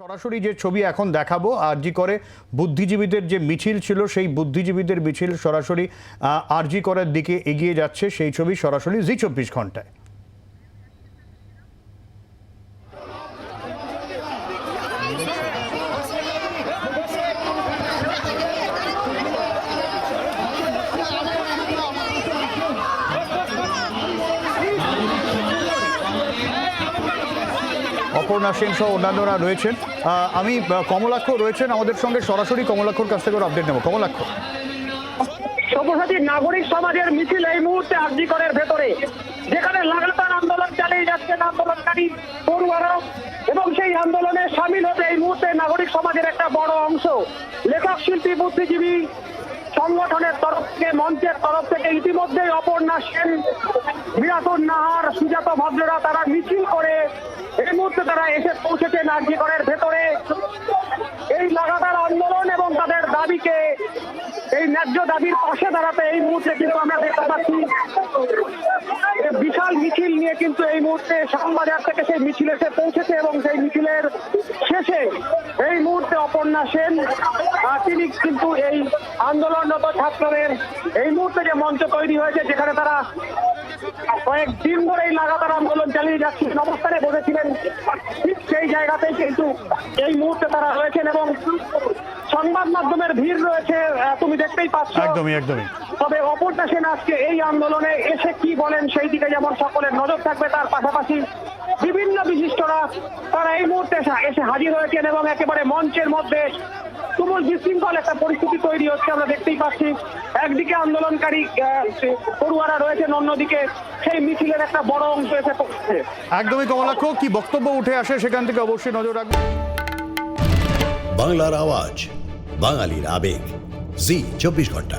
সরাসরি যে ছবি এখন দেখাবো, আরজি করে বুদ্ধিজীবীদের যে মিছিল ছিল, সেই বুদ্ধিজীবীদের মিছিল সরাসরি আরজি করার দিকে এগিয়ে যাচ্ছে। সেই ছবি সরাসরি জি চব্বিশ ঘন্টায়। অপর্ণা সেন সহ অন্যান্যরা রয়েছেন। আমি কমলাক্ষ রয়েছেন আমাদের সঙ্গে। সরাসরি কমলাক্ষর কাছ থেকে আপডেট নেব। কমলাক্ষ সব্যসাচী নাগরিক সমাজের মিছিল এই মুহূর্তে আরজিকরের ভেতরে। যেখানে লাগাতার আন্দোলন চালিয়ে যাচ্ছেন আন্দোলনকারী পড়ুয়ারা এবং সেই আন্দোলনে সামিল হতে এই মুহূর্তে নাগরিক সমাজের একটা বড় অংশ। লেখক, শিল্পী, বুদ্ধিজীবী সংগঠনের তরফ থেকে, মঞ্চের তরফ থেকে ইতিমধ্যেই অপর্ণা সেন মিরাতুন নাহার, সুজাত ভদ্ররা তারা মিছিল করে এই মুহূর্তে তারা এসে পৌঁছেছেন আরজিকরের ভেতরে। এই লাগাতার আন্দোলন এবং তাদের দাবিকে, এই ন্যায্য দাবির পাশে দাঁড়াতে এই মুহূর্তে কিন্তু আমরা দেখতে পাচ্ছি। বিশাল মিছিল নিয়ে কিন্তু এই মুহূর্তে শ্যামবাজার থেকে সেই মিছিল এসে পৌঁছেছে এবং সেই মিছিলের শেষে মুহূর্তে সেন তিনি কিন্তু এই আন্দোলনরত ছাত্রদের এই মুহূর্তে যে মঞ্চ তৈরি হয়েছে যেখানে তারা কয়েক দিন ধরে এই লাগাতার আন্দোলন চালিয়ে যাচ্ছিলেন অবস্থানে বসেছিলেন। ঠিক সেই জায়গাতেই কিন্তু এই মুহূর্তে তারা রয়েছেন এবং সংবাদ মাধ্যমের ভিড় রয়েছে তুমি দেখতেই পাচ্ছ। একদমই একদমই। তবে অপর্ণা সেন আজকে এই আন্দোলনে এসে কি বলেন সেই দিকে যেমন সকলের নজর থাকবে তার পাশাপাশি বিভিন্ন বিশিষ্টরা তারা এই মুহূর্তে এসে- হাজির হয়েছেন এবং একেবারে মঞ্চের মধ্যে তুমুল বিশৃঙ্খল একটা পরিস্থিতি তৈরি হচ্ছে আমরা দেখতেই পাচ্ছি। একদিকে আন্দোলনকারী পড়ুয়ারা রয়েছেন অন্যদিকে সেই মিছিলের একটা বড় অংশ এসে পড়ছে। একদমই কমলাক্ষ কি বক্তব্য উঠে আসে সেখান থেকে অবশ্যই নজর রাখবেন। বাংলার আওয়াজ বাঙালির আবেগ। জি চব্বিশ ঘণ্টা।